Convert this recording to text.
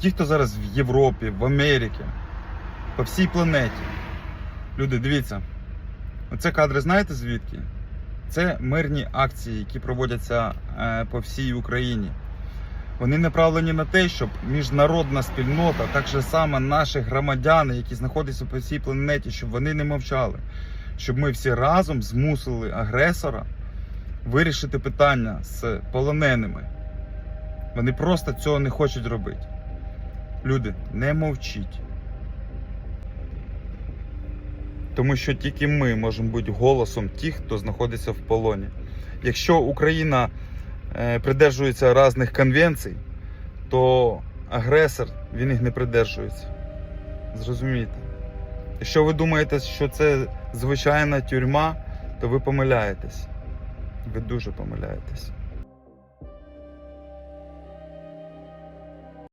ті, хто зараз в Європі, в Америці, по всій планеті. Люди, дивіться, оце кадри знаєте звідки? Це мирні акції, які проводяться е, по всій Україні. Вони направлені на те, щоб міжнародна спільнота, так же саме наші громадяни, які знаходяться по всій планеті, щоб вони не мовчали, щоб ми всі разом змусили агресора вирішити питання з полоненими. Вони просто цього не хочуть робити. Люди, не мовчіть. Тому що тільки ми можемо бути голосом тих, хто знаходиться в полоні. Якщо Україна е, придержується різних конвенцій, то агресор він їх не придержується. Зрозумійте. Якщо ви думаєте, що це звичайна тюрма, то ви помиляєтесь. Ви дуже помиляєтесь.